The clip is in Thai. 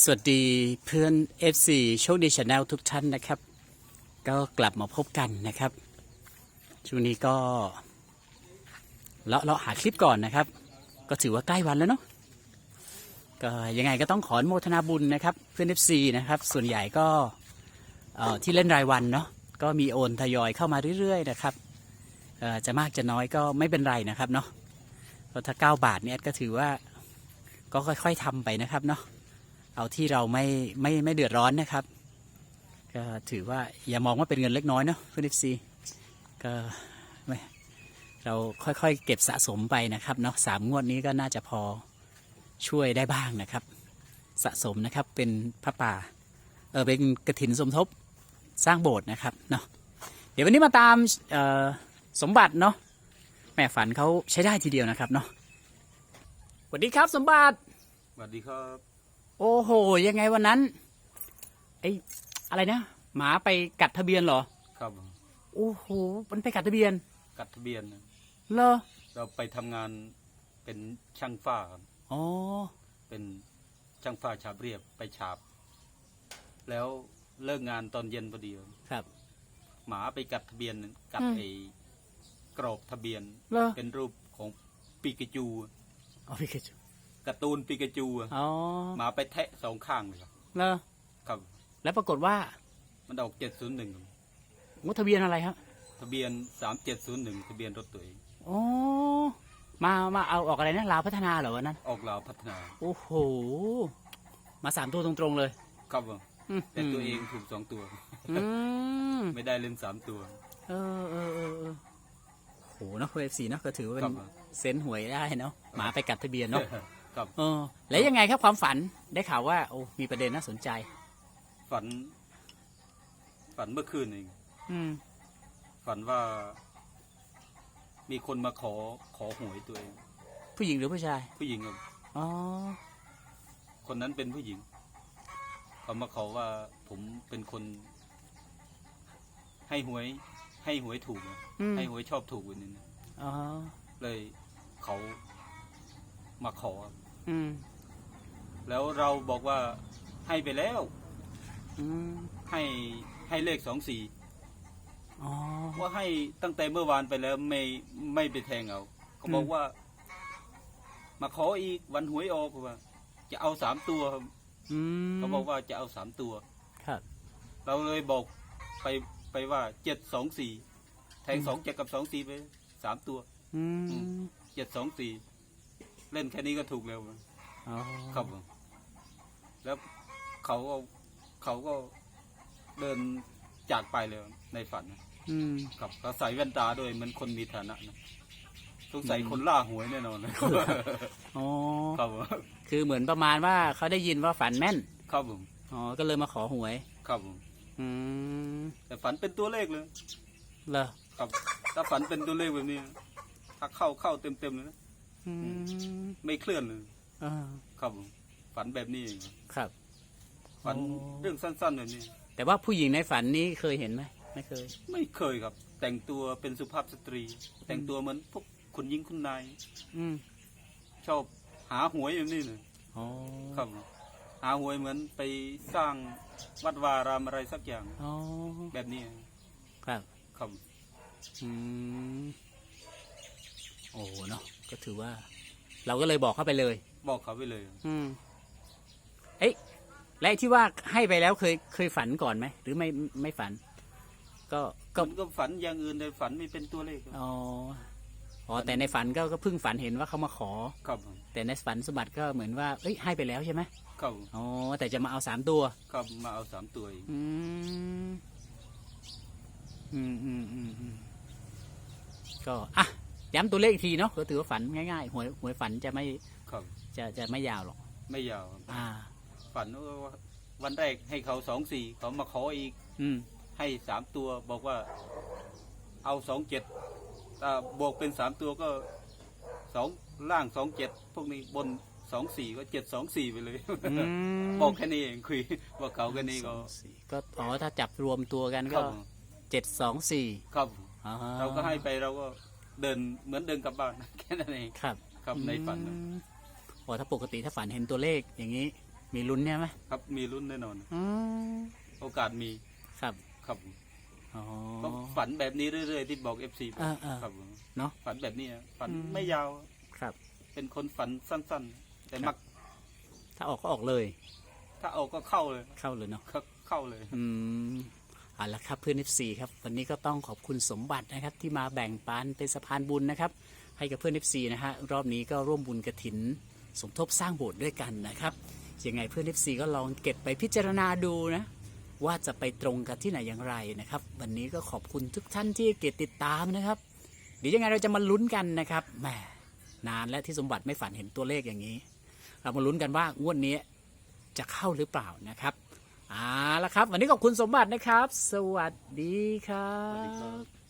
สวัสดีเพื่อน FC โชคดีชาแนลทุกท่านนะครับ ก็กลับมาพบกันนะครับ ช่วงนี้ก็เลาะเลาหาคลิปก่อนนะครับ ก็ถือว่าใกล้วันแล้วเนาะก็ยังไงก็ต้องขออนุโมทนาบุญนะครับ เพื่อน FC นะครับ ส่วนใหญ่ก็ที่เล่นรายวันเนาะก็มีโอนทยอยเข้ามาเรื่อยๆนะครับจะมากจะน้อยก็ไม่เป็นไรนะครับเนาะเพราะถ้า 9 บาทเนี่ยก็ถือว่าก็ค่อย ๆทำไปนะครับเนาะ เอาที่เราไม่ไม่ไม่เดือดร้อนนะครับ ก็ถือว่าอย่ามองว่าเป็นเงินเล็กน้อยเนาะเพื่อนซีก็ไม่เราค่อยๆ เก็บสะสมไปนะครับเนาะสามงวดนี้ก็น่าจะพอช่วยได้บ้างนะครับ สะสมนะครับเป็นพระป่าเออเป็นกระถินสมทบสร้างโบสถ์นะครับเนาะเดี๋ยววันนี้มาตามสมบัติเนาะแม่ฝันเขาใช้ได้ทีเดียวนะครับเนาะสวัสดีครับสมบัติสวัสดีครับ โอ้โห ยังไงวันนั้นไอ้อะไรนะ หมาไปกัดทะเบียนเหรอ ครับโอ้โห มันไปกัดทะเบียนกัดทะเบียนเหรอเราไปทำงานเป็นช่างฝ้าครับอ๋อเป็นช่างฝ้าฉาบเรียบไปฉาบ แล้วเลิกงานตอนเย็นพอดีครับครับ หมาไปกัดทะเบียนกัดอืม ไอ้กรอบทะเบียน เหรอเป็นรูปของปิกาจูอ๋อพี่กจู การ์ตูนปิกาจูอ๋อหมาไปแทะสองข้างเลยครับเหรอครับ แล้วปรากฏว่ามันออกเจ็ดศูนย์หนึ่งงดทะเบียนอะไรครับทะเบียนสามเจ็ดศูนย์หนึ่งทะเบียนรถตัวเองอ๋อมามาเอาออกอะไรนะลาวพัฒนาเหรอวันนั้น ออกลาวพัฒนา โอ้โห มาสามตัวตรงๆเลย ครับอืมแต่ตัวเองถูกสองตัว อืมไม่ได้เล่นสามตัว เออเออเออเออโหเนอะเอฟซีเนอะก็ถือว่าเป็ครันบเซนส์หวยได้เนาะหมาไปกัดทะเบียนเนาะ ครับ เออแล้วยังไงครับความฝันได้ข่าวว่าโอ้มีประเด็นน่าสนใจ ฝัน ฝันเมื่อคืนเองอืม ฝันว่า มีคนมาขอขอหวยตัวเอง ผู้หญิงหรือผู้ชาย ผู้หญิงครับอ๋อ คนนั้นเป็นผู้หญิงเขามาขอว่าผมเป็นคน ให้หวย ให้หวยถูกนะอืม ให้หวยชอบถูกวันนี้นะอ๋อ เลยเขามาขอ อืมแล้วเราบอกว่าให้ไปแล้ว อืมให้ให้เลขสองสี่อ๋อ ว่าให้ตั้งแต่เมื่อวานไปแล้วไม่ไม่ไปแทงเอาเขาบอกอืม ว่า มาขออีกวันหวยออกว่า จะเอาสามตัวครับอืมเขาบอกว่าจะเอาสามตัว ครับ เราเลยบอกไปไปว่าเจ็ดสองสี่แทงสองเจ็ดกับสองสี่ไปสามตัวอืมเจ็ดสองสี่ เล่นแค่นี้ก็ถูกแล้วอ๋อครับผมแล้วเขาก็เขาก็เดินจากไปเลยในฝันอืมครับเขาใส่แว่นตาด้วยเหมันคนมีฐานะนะสงสัยคนล่าหวยแน่นอนนะ อ๋อครับผมคือเหมือนประมาณว่าเขาได้ยินว่าฝันแม่นครับผมอ๋อก็เลยมาขอหวย ครับผมอืมแต่ฝันเป็นตัวเลขเลย เหรอ ครับ ถ้าฝันเป็นตัวเลขแบบนี้ ถ้าเข้าเข้าเต็มเต็มๆเลยนะ อืมไม่เคลื่อนเลยอ่าครับผมฝันแบบนี้เองครับ ฝันโอ้ เรื่องสั้นๆแบบนี้ แต่ว่าผู้หญิงในฝันนี้เคยเห็นไหมไม่เคย ไม่เคยครับ แต่งตัวเป็นสุภาพสตรี แต่งตัวเหมือนพวกคุณยิ่งคุณนาย อืมชอบหาหวยแบบนี้เลยอ๋อครับผมหาหวยเหมือนไปสร้างวัดวารามอะไรสักอย่าง อ๋อแบบนี้ ครับครับอืม โอ้เนาะก็ถือว่า เราก็เลยบอกเข้าไปเลย บอกเขาไปเลย อืม เอ๊ะและไอ้ที่ว่าให้ไปแล้วเคยเคยฝันก่อนไหมหรือไม่ไม่ฝัน ก็ก็ผมก็ฝันอย่างอื่นแต่ฝันไม่เป็นตัวเลขครับอ๋ออ๋อแต่ในฝันก็ก็เพิ่งฝันเห็นว่าเขามาขอ ครับผมแต่ในฝันสมบัติก็เหมือนว่าเอ้ยให้ไปแล้วใช่ไหมครับผมอ๋อแต่จะมาเอาสามตัว ครับมาเอาสามตัวอีกอืม อืมอืมอืมอืมก็อะ ย้ำตัวเลขอีกทีเนาะก็ถือว่าฝันง่ายๆหวยหวยฝันจะไม่ครับจะจะไม่ยาวหรอก ไม่ยาวครับอ่า ฝันว่าวันแรกให้เขาสองสี่เขามาขออีกอืม ให้สามตัว บอกว่า เอาสองเจ็ดถ้าบวกเป็นสามตัวก็สองล่างสองเจ็ดพวกนี้บนสองสี่ก็เจ็ดสองสี่ไปเลยอืมบอกแค่นี้เองคุยว่าเขาแค่นี้ก็สองสี่ก็อ๋อถ้าจับรวมตัวกันคก็รับผมเจ็ดสองสี่ครับอ๋อเราก็ให้ไปเราก็ เดินเหมือนเดินกลับบ้านแค่นั้นเองครับครับในฝันนะอืมโอ้ถ้าปกติถ้าฝันเห็นตัวเลขอย่างนี้ มีลุ้นใช่ไหมครับมีรุ่นแน่นอน อืมโอกาสมีครับครับอ๋อ ก็ฝันแบบนี้เรื่อยๆที่บอกเอฟซีเออเออครับเนาะฝันแบบนี้อะฝันอืม ไม่ยาวครับ เป็นคนฝันสั้น ๆ แต่ครับ มักถ้าออกก็ออกเลย ถ้าเอาก็เข้าเลยเข้าเลยเนาะเข้าเข้าเลย อืม เอาละครับเพื่อน FC ครับวันนี้ก็ต้องขอบคุณสมบัตินะครับที่มาแบ่งปันเป็นสะพานบุญนะครับ ให้กับเพื่อน FC นะฮะรอบนี้ก็ร่วมบุญกระถิน สมทบสร้างโบสถ์ด้วยกันนะครับยังไงเพื่อน FC ก็ลองเก็บไปพิจารณาดูนะว่าจะไปตรงกันที่ไหนอย่างไรนะครับ วันนี้ก็ขอบคุณทุกท่านที่เกตติดตามนะครับเดี๋ยวยังไงเราจะมาลุ้นกันนะครับแหมนานและที่สมบัติไม่ฝันเห็นตัวเลขอย่างนี้ เรามาลุ้นกันว่างวดนี้จะเข้าหรือเปล่านะครับ อาละครับ วันนี้ขอบคุณสมบัตินะครับ สวัสดีครับ